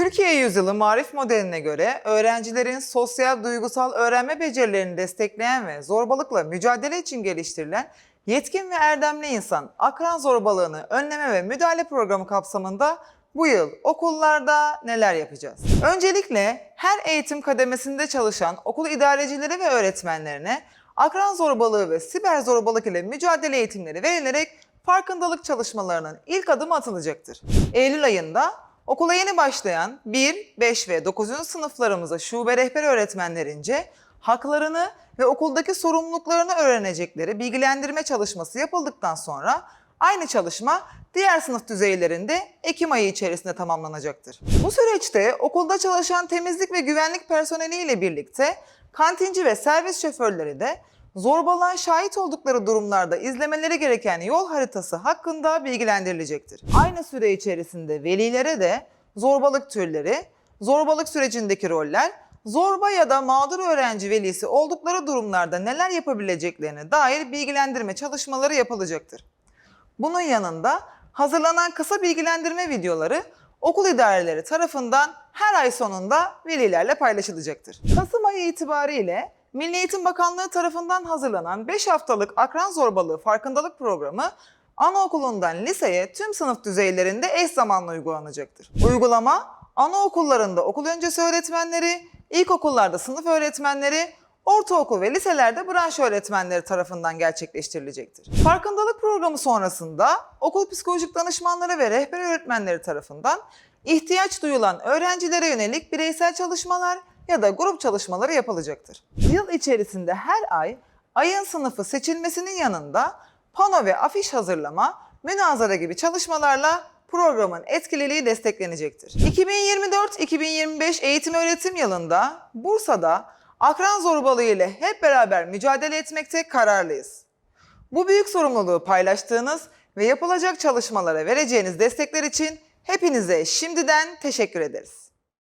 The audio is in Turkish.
Türkiye Yüzyılı Marif modeline göre öğrencilerin sosyal duygusal öğrenme becerilerini destekleyen ve zorbalıkla mücadele için geliştirilen Yetkin ve Erdemli İnsan Akran Zorbalığını Önleme ve Müdahale Programı kapsamında bu yıl okullarda neler yapacağız? Öncelikle her eğitim kademesinde çalışan okul idarecileri ve öğretmenlerine akran zorbalığı ve siber zorbalık ile mücadele eğitimleri verilerek farkındalık çalışmalarının ilk adımı atılacaktır. Eylül ayında okula yeni başlayan 1, 5 ve 9. sınıflarımıza şube rehber öğretmenlerince haklarını ve okuldaki sorumluluklarını öğrenecekleri bilgilendirme çalışması yapıldıktan sonra aynı çalışma diğer sınıf düzeylerinde Ekim ayı içerisinde tamamlanacaktır. Bu süreçte okulda çalışan temizlik ve güvenlik personeliyle birlikte kantinci ve servis şoförleri de zorbalığa şahit oldukları durumlarda izlemeleri gereken yol haritası hakkında bilgilendirilecektir. Aynı süre içerisinde velilere de zorbalık türleri, zorbalık sürecindeki roller, zorba ya da mağdur öğrenci velisi oldukları durumlarda neler yapabileceklerine dair bilgilendirme çalışmaları yapılacaktır. Bunun yanında hazırlanan kısa bilgilendirme videoları okul idareleri tarafından her ay sonunda velilerle paylaşılacaktır. Kasım ayı itibariyle Milli Eğitim Bakanlığı tarafından hazırlanan 5 haftalık akran zorbalığı farkındalık programı anaokulundan liseye tüm sınıf düzeylerinde eş zamanlı uygulanacaktır. Uygulama anaokullarında okul öncesi öğretmenleri, ilkokullarda sınıf öğretmenleri, ortaokul ve liselerde branş öğretmenleri tarafından gerçekleştirilecektir. Farkındalık programı sonrasında okul psikolojik danışmanları ve rehber öğretmenleri tarafından ihtiyaç duyulan öğrencilere yönelik bireysel çalışmalar ya da grup çalışmaları yapılacaktır. Yıl içerisinde her ay ayın sınıfı seçilmesinin yanında pano ve afiş hazırlama, münazara gibi çalışmalarla programın etkililiği desteklenecektir. 2024-2025 eğitim öğretim yılında Bursa'da akran zorbalığı ile hep beraber mücadele etmekte kararlıyız. Bu büyük sorumluluğu paylaştığınız ve yapılacak çalışmalara vereceğiniz destekler için hepinize şimdiden teşekkür ederiz.